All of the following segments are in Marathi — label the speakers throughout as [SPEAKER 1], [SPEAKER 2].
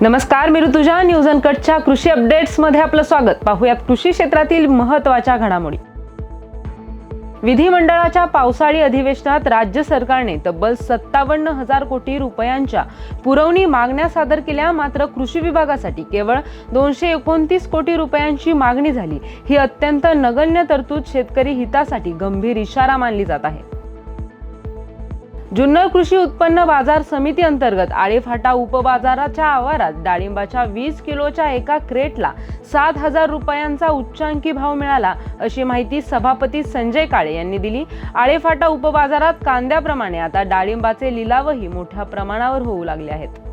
[SPEAKER 1] नमस्कार मी ऋतुजा. न्यूज अनकटच्या कृषी अपडेट्समध्ये आपलं स्वागत. पाहूयात कृषी क्षेत्रातील महत्त्वाच्या घडामोडी. विधिमंडळाच्या पावसाळी अधिवेशनात राज्य सरकारने तब्बल सत्तावन्न हजार कोटी रुपयांच्या पुरवणी मागण्या सादर केल्या. मात्र कृषी विभागासाठी केवळ दोनशे एकोणतीस कोटी रुपयांची मागणी झाली. ही अत्यंत नगण्य तरतूद शेतकरी हितासाठी गंभीर इशारा मानली जात आहे. जुन्नर कृषी उत्पन्न बाजार समिती अंतर्गत आळेफाटा उपबाजाराच्या आवारात डाळिंबाच्या वीस किलोच्या एका क्रेटला सात हजार रुपयांचा उच्चांकी भाव मिळाला अशी माहिती सभापती संजय काळे यांनी दिली. आळेफाटा उपबाजारात कांद्याप्रमाणे आता डाळिंबाचे लिलावही मोठ्या प्रमाणावर होऊ लागले आहेत.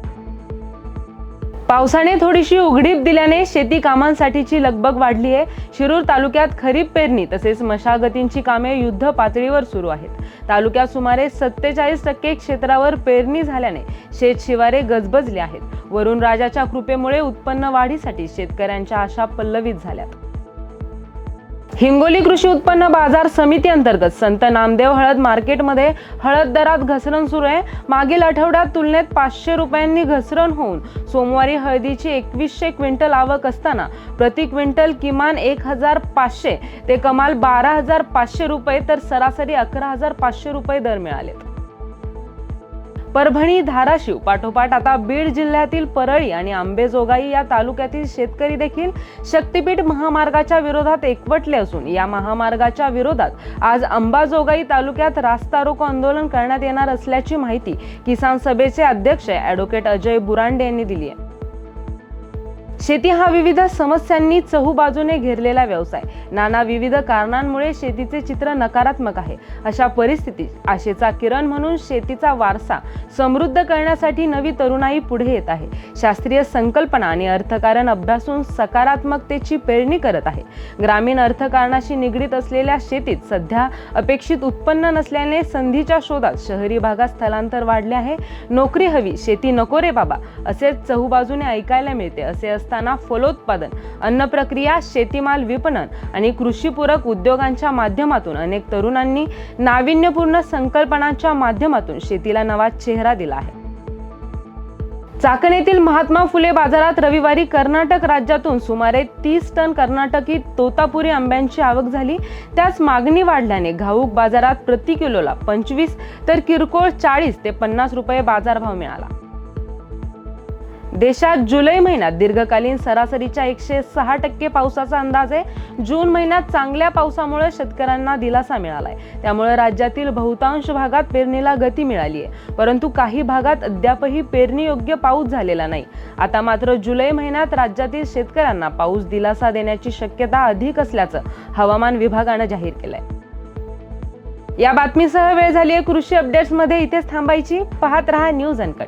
[SPEAKER 1] पावसाने थोडीशी उघडीप दिल्याने शेती कामांसाठीची लगबग वाढली आहे. शिरूर तालुक्यात खरीप पेरणी तसेच मशागतींची कामे युद्ध पातळीवर सुरू आहेत. तालुक्यात सुमारे सत्तेचाळीस टक्के क्षेत्रावर पेरणी झाल्याने शेतशिवारे गजबजले आहेत. वरुणराजाच्या कृपेमुळे उत्पन्न वाढीसाठी शेतकऱ्यांच्या आशा पल्लवित झाल्यात. हिंगोली कृषी उत्पन्न बाजार समिती अंतर्गत संत नामदेव हळद मार्केटमध्ये हळद दरात घसरण सुरू आहे. मागील आठवड्यात तुलनेत पाचशे रुपयांनी घसरण होऊन सोमवारी हळदीची एकवीसशे क्विंटल आवक असताना प्रति क्विंटल किमान एक हजार पाचशे ते कमाल बारा हजार पाचशे रुपये तर सरासरी अकरा हजार पाचशे रुपये दर मिळालेत. परभणी धाराशिव पाठोपाठ आता बीड जिल्ह्यातील परळी आणि आंबेजोगाई या तालुक्यातील शेतकरी देखील शक्तीपीठ महामार्गाच्या विरोधात एकवटले असून या महामार्गाच्या विरोधात आज अंबाजोगाई तालुक्यात रास्ता रोको आंदोलन करण्यात येणार असल्याची माहिती किसान सभेचे अध्यक्ष ॲडव्होकेट अजय बुरांडे यांनी दिली आहे. शेती हा विविध समस्यांनी चहूबाजूने घेरलेला व्यवसाय. नाना विविध कारणांमुळे शेतीचे चित्र नकारात्मक आहे. अशा परिस्थितीत आशेचा किरण म्हणून शेतीचा वारसा समृद्ध करण्यासाठी नवी तरुणाई पुढे येत आहे. शास्त्रीय संकल्पना आणि अर्थकारण अभ्यासून सकारात्मकतेची पेरणी करत आहे. ग्रामीण अर्थकारणाशी निगडीत असलेल्या शेतीत सध्या अपेक्षित उत्पन्न नसल्याने संधीच्या शोधात शहरी भागात स्थलांतर वाढले आहे. नोकरी हवी शेती नको रे बाबा असेच चहूबाजूने ऐकायला मिळते असे असताना फलोत्पादन अन्न प्रक्रिया शेतीमाल विपणन आणि कृषीपूरक उद्योगांच्या माध्यमातून अनेक तरुणांनी नाविन्यपूर्ण संकल्पनांच्या माध्यमातून शेतीला नवा चेहरा दिला आहे. चाकणेतील महात्मा फुले बाजारात रविवारी कर्नाटक राज्यातून सुमारे तीस टन कर्नाटकी तोतापुरी आंब्यांची आवक झाली. त्यास मागणी वाढल्याने घाऊक बाजारात प्रति किलोला पंचवीस तर किरकोळ चाळीस ते पन्नास रुपये बाजारभाव मिळाला. देशात जुलै महिन्यात दीर्घकालीन सरासरीच्या एकशे सहा टक्के पावसाचा अंदाज आहे. जून महिन्यात चांगल्या पावसामुळे शेतकऱ्यांना दिलासा मिळालाय. त्यामुळे राज्यातील बहुतांश भागात पेरणीला गती मिळाली आहे. परंतु काही भागात अद्यापही पेरणी योग्य पाऊस झालेला नाही. आता मात्र जुलै महिन्यात राज्यातील शेतकऱ्यांना पाऊस दिलासा देण्याची शक्यता अधिक असल्याचं हवामान विभागानं जाहीर केलंय. या बातमीसह वेळ झाली आहे कृषी अपडेट्समध्ये इथेच थांबायची. पाहत रहा न्यूज अनकट.